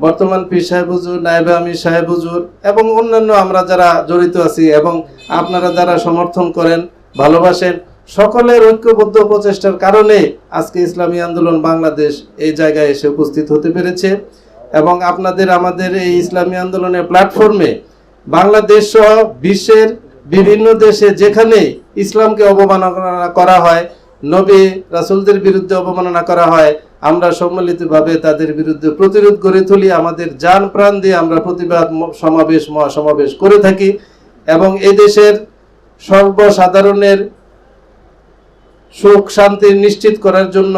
বর্তমান পীর সাহেব হুজুর, নায়েবে আমির সাহেব হুজুর এবং অন্যান্য আমরা যারা জড়িত আছি এবং আপনারা যারা সমর্থন করেন, ভালোবাসেন, সকলের ঐক্যবদ্ধ প্রচেষ্টার কারণে আজকে ইসলামী আন্দোলন বাংলাদেশ এই জায়গায় এসে উপস্থিত হতে পেরেছে এবং আপনাদের আমাদের এই ইসলামী আন্দোলনের প্ল্যাটফর্মে বাংলাদেশ সহ বিশ্বের বিভিন্ন দেশে যেখানে ইসলামকে অবমাননা করা হয়, নবী রাসুলদের বিরুদ্ধে অবমাননা করা হয় আমরা সম্মিলিতভাবে তাদের বিরুদ্ধে প্রতিরোধ গড়ে তুলি, আমাদের যান প্রাণ দিয়ে আমরা প্রতিবাদ সমাবেশ, মহাসমাবেশ করে থাকি এবং এই দেশের সর্বসাধারণের সুখ শান্তি নিশ্চিত করার জন্য,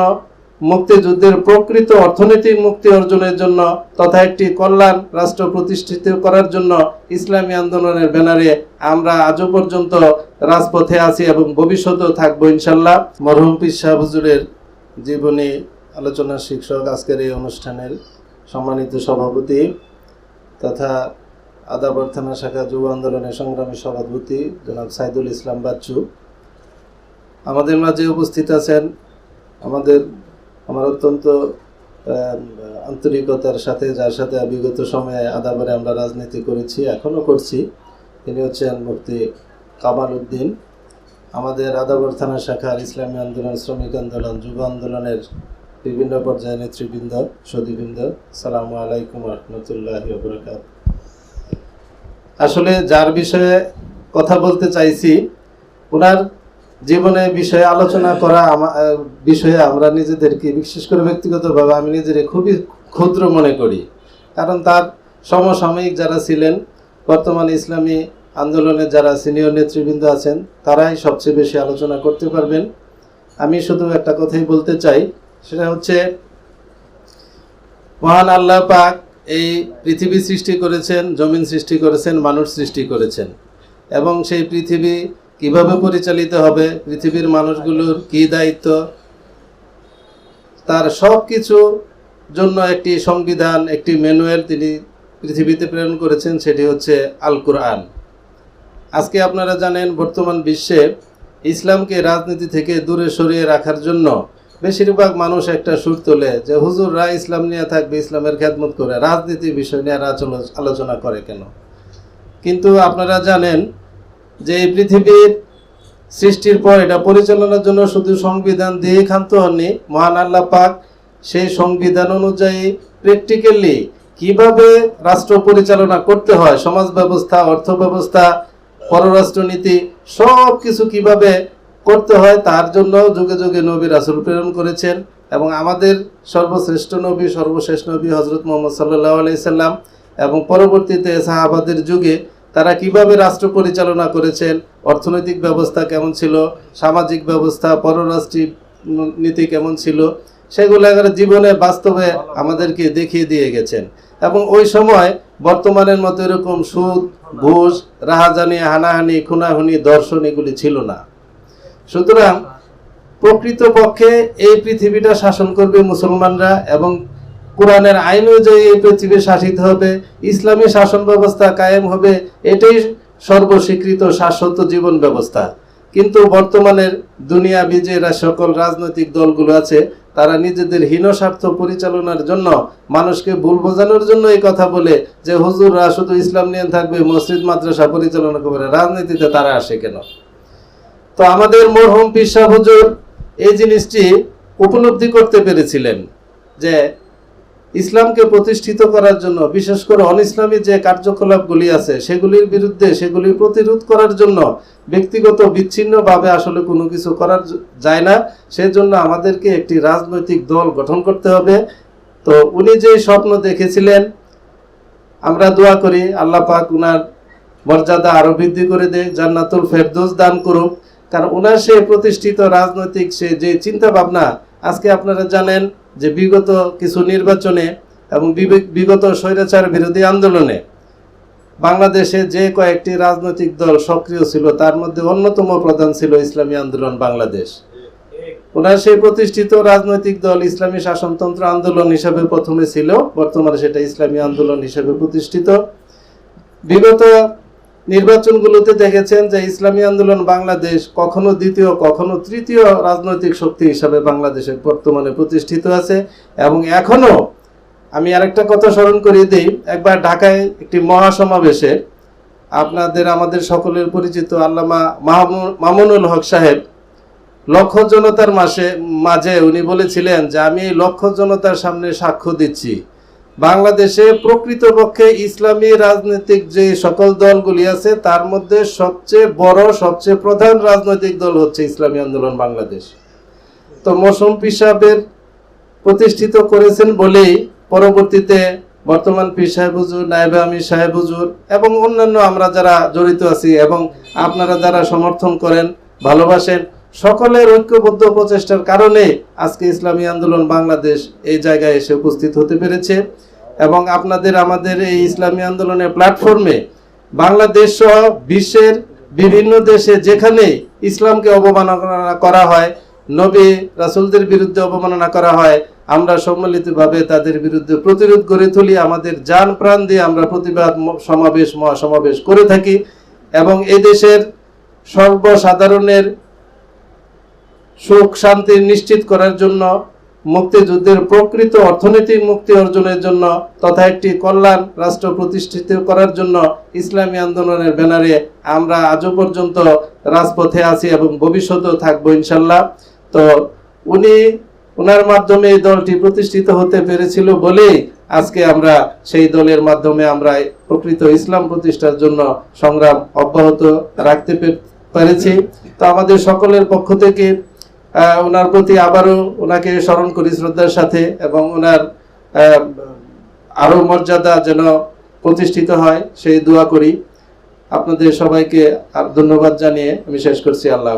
মুক্তিযুদ্ধের প্রকৃত অর্থনৈতিক মুক্তি অর্জনের জন্য তথা একটি কল্যাণ রাষ্ট্র প্রতিষ্ঠিত করার জন্য ইসলামী আন্দোলনের ব্যানারে আমরা আজও পর্যন্ত রাজপথে আছি এবং ভবিষ্যতেও থাকব ইনশাল্লাহ। মরহুম পীর শাহ হুজুরের জীবনী আলোচনা শিক্ষক আজকের এই অনুষ্ঠানের সম্মানিত সভাপতি তথা আদাবর থানা শাখা যুব আন্দোলনের সংগ্রামী সভাপতি জনাব সাইদুল ইসলাম বাচ্চু। আমাদের মাঝে উপস্থিত আছেন আমাদের, আমার অত্যন্ত আন্তরিকতার সাথে, যার সাথে বিগত সময়ে আদাবরে আমরা রাজনীতি করেছি এখনও করছি, তিনি হচ্ছেন মুফতি কামাল উদ্দিন। আমাদের আদাবর থানা শাখার ইসলামী আন্দোলন, শ্রমিক আন্দোলন, যুব আন্দোলনের বিভিন্ন পর্যায়ে নেতৃবৃন্দ সদীবৃন্দ সালামু আলাইকুম রহমতুল্লাহ বরকাত আসলে যার বিষয়ে কথা বলতে চাইছি ওনার জীবনে বিষয়ে আলোচনা করা বিষয়ে আমরা নিজেদেরকে বিশেষ করে ব্যক্তিগতভাবে আমি নিজেরে খুবই ক্ষুদ্র মনে করি। কারণ তার সমসাময়িক যারা ছিলেন, বর্তমানে ইসলামী আন্দোলনে যারা সিনিয়র নেতৃবৃন্দ আছেন, তারাই সবচেয়ে বেশি আলোচনা করতে পারবেন। আমি শুধু একটা কথাই বলতে চাই সেটা হচ্ছে, মহান আল্লাহ পাক এই পৃথিবী সৃষ্টি করেছেন, জমিন সৃষ্টি করেছেন, মানুষ সৃষ্টি করেছেন। এবং সেই পৃথিবী কীভাবে পরিচালিত হবে, পৃথিবীর মানুষগুলোর কি দায়িত্ব, তার সব কিছু জন্য একটি সংবিধান, একটি ম্যানুয়াল তিনি পৃথিবীতে প্রেরণ করেছেন, সেটি হচ্ছে আল কোরআন আজকে আপনারা জানেন, বর্তমান বিশ্বে ইসলামকে রাজনীতি থেকে দূরে সরিয়ে রাখার জন্য বেশিরভাগ মানুষ একটা সুর তোলে যে, হুজুররা ইসলাম নিয়ে থাকবে, ইসলামের খেদমত করে রাজনীতি বিষয় নিয়ে আলোচনা করে কেন? কিন্তু আপনারা জানেন যে এই পৃথিবীর সৃষ্টির পর এটা পরিচালনার জন্য শুধু সংবিধান দিয়ে ক্ষান্ত হননি, মহান আল্লাহ পাক সেই সংবিধান অনুযায়ী প্র্যাকটিক্যালি কীভাবে রাষ্ট্র পরিচালনা করতে হয়, সমাজ ব্যবস্থা অর্থ ব্যবস্থা পররাষ্ট্রনীতি সব কিছু কীভাবে করতে হয়, তার জন্য যুগে যুগে নবী রাসুল প্রেরণ করেছেন এবং আমাদের সর্বশ্রেষ্ঠ নবী, সর্বশেষ নবী হজরত মোহাম্মদ সাল্লাহ আলাইসাল্লাম এবং পরবর্তীতে সাহাবাদের যুগে তারা কীভাবে রাষ্ট্র পরিচালনা করেছেন, অর্থনৈতিক ব্যবস্থা কেমন ছিল, সামাজিক ব্যবস্থা পররাষ্ট্রীয় নীতি কেমন ছিল, সেগুলো জীবনে বাস্তবে আমাদেরকে দেখিয়ে দিয়ে গেছেন। এবং ওই সময় বর্তমানের মতো এরকম সুদ, ঘুষ, রাহাজানি, হানাহানি, খুনাহুনি, দর্শন এগুলি ছিল না। সুতরাং প্রকৃতপক্ষে এই পৃথিবীটা শাসন করবে মুসলমানরা এবং কোরআনের আইন অনুযায়ী এই পৃথিবী শাসিত হবে, ইসলামী শাসন ব্যবস্থা কায়েম হবে, এটাই সর্বস্বীকৃত শাশ্বত জীবন ব্যবস্থা। কিন্তু বর্তমানের দুনিয়া বিজয়ীরা সকল রাজনৈতিক দলগুলো আছে, তারা নিজেদের হীন স্বার্থ পরিচালনার জন্য মানুষকে ভুল বোঝানোর জন্য এই কথা বলে যে, হুজুররা শুধু ইসলাম নিয়ে থাকবে, মসজিদ, মাদ্রাসা পরিচালনা করবে রাজনীতিতে তারা আসে কেন? তো আমাদের মরহুম পিসা হুজুর এই জিনিসটি উপলব্ধি করতে পেরেছিলেন যে ইসলামকে প্রতিষ্ঠিত করার জন্য, বিশেষ করে অনিসলামী যে কার্যকলাপগুলি আছে, সেগুলির বিরুদ্ধে, সেগুলি প্রতিরোধ করার জন্য ব্যক্তিগত বিচ্ছিন্নভাবে আসলে কোনো কিছু করার যায় না। সেজন্য আমাদেরকে একটি রাজনৈতিক দল গঠন করতে হবে। তো উনি যে স্বপ্ন দেখেছিলেন, আমরা দোয়া করি আল্লাহ পাক উনার মর্যাদা আরও বৃদ্ধি করে দেয় জান্নাতুল ফেরদৌস দান করুক। কারণ ওনার সে প্রতিষ্ঠিত রাজনৈতিক সে যে চিন্তা ভাবনা আজকে আপনারা জানেন যে বিগত কিছু নির্বাচনে এবং বিগত স্বৈরাচার বিরোধী আন্দোলনে বাংলাদেশে যে কয়েকটি রাজনৈতিক দল সক্রিয় ছিল, তার মধ্যে অন্যতম প্রধান ছিল ইসলামী আন্দোলন বাংলাদেশ। ওনার সেই প্রতিষ্ঠিত রাজনৈতিক দল ইসলামী শাসনতন্ত্র আন্দোলন হিসাবে প্রথমে ছিল, বর্তমানে সেটা ইসলামী আন্দোলন হিসাবে প্রতিষ্ঠিত। বিগত নির্বাচনগুলোতে দেখেছেন যে ইসলামী আন্দোলন বাংলাদেশ কখনো দ্বিতীয়, কখনো তৃতীয় রাজনৈতিক শক্তি হিসাবে বাংলাদেশে বর্তমানে প্রতিষ্ঠিত আছে এবং এখনও আমি আরেকটা কথা স্মরণ করিয়ে দিই, একবার ঢাকায় একটি মহাসমাবেশে আপনাদের, আমাদের সকলের পরিচিত আল্লামা মামুনুল হক সাহেব লক্ষ জনতার মাসে, মাঝে উনি বলেছিলেন যে আমি লক্ষ জনতার সামনে সাক্ষ্য দিচ্ছি। বাংলাদেশে প্রকৃতপক্ষে ইসলামী রাজনৈতিক যে সকল দলগুলি আছে, তার মধ্যে সবচেয়ে বড়, সবচেয়ে প্রধান রাজনৈতিক দল হচ্ছে ইসলামী আন্দোলন বাংলাদেশ। তো মৌসুম পিসাবের প্রতিষ্ঠিত করেছেন বলেই পরবর্তীতে বর্তমান পীর সাহেব হুজুর, নায়েবে আমির সাহেব হুজুর এবং অন্যান্য আমরা যারা জড়িত আছি এবং আপনারা যারা সমর্থন করেন, ভালোবাসেন, সকলের ঐক্যবদ্ধ প্রচেষ্টার কারণে আজকে ইসলামী আন্দোলন বাংলাদেশ এই জায়গায় এসে উপস্থিত হতে পেরেছে। এবং আপনাদের আমাদের এই ইসলামী আন্দোলনের প্ল্যাটফর্মে বাংলাদেশ সহ বিশ্বের বিভিন্ন দেশে যেখানে ইসলামকে অবমাননা করা হয়, নবী রাসূলদের বিরুদ্ধে অবমাননা করা হয়, আমরা সম্মিলিতভাবে তাদের বিরুদ্ধে প্রতিরোধ গড়ে তুলি, আমাদের যান প্রাণ দিয়ে আমরা প্রতিবাদ সমাবেশ, মহাসমাবেশ করে থাকি এবং এই দেশের সর্বসাধারণের সুখ শান্তি নিশ্চিত করার জন্য মুক্তিযুদ্ধের প্রকৃত অর্থনৈতিক মুক্তি অর্জনের জন্য তথা একটি কল্যাণ রাষ্ট্র প্রতিষ্ঠিত করার জন্য ইসলামী আন্দোলনের ব্যানারে আমরা আজও পর্যন্ত রাজপথে আছি এবং ভবিষ্যতেও থাকব ইনশাল্লাহ। তো উনি ওনার মাধ্যমে এই দলটি প্রতিষ্ঠিত হতে পেরেছিল বলেই আজকে আমরা সেই দলের মাধ্যমে আমরা প্রকৃত ইসলাম প্রতিষ্ঠার জন্য সংগ্রাম অব্যাহত রাখতে পেরেছি। তো আমাদের সকলের পক্ষ থেকে ওনার প্রতি আবারও ওনাকে স্মরণ করি শ্রদ্ধার সাথে এবং ওনার আরও আরও মর্যাদা যেন প্রতিষ্ঠিত হয়, সেই দোয়া করি আপনাদের সবাইকে আর ধন্যবাদ জানিয়ে আমি শেষ করছি আল্লাহ।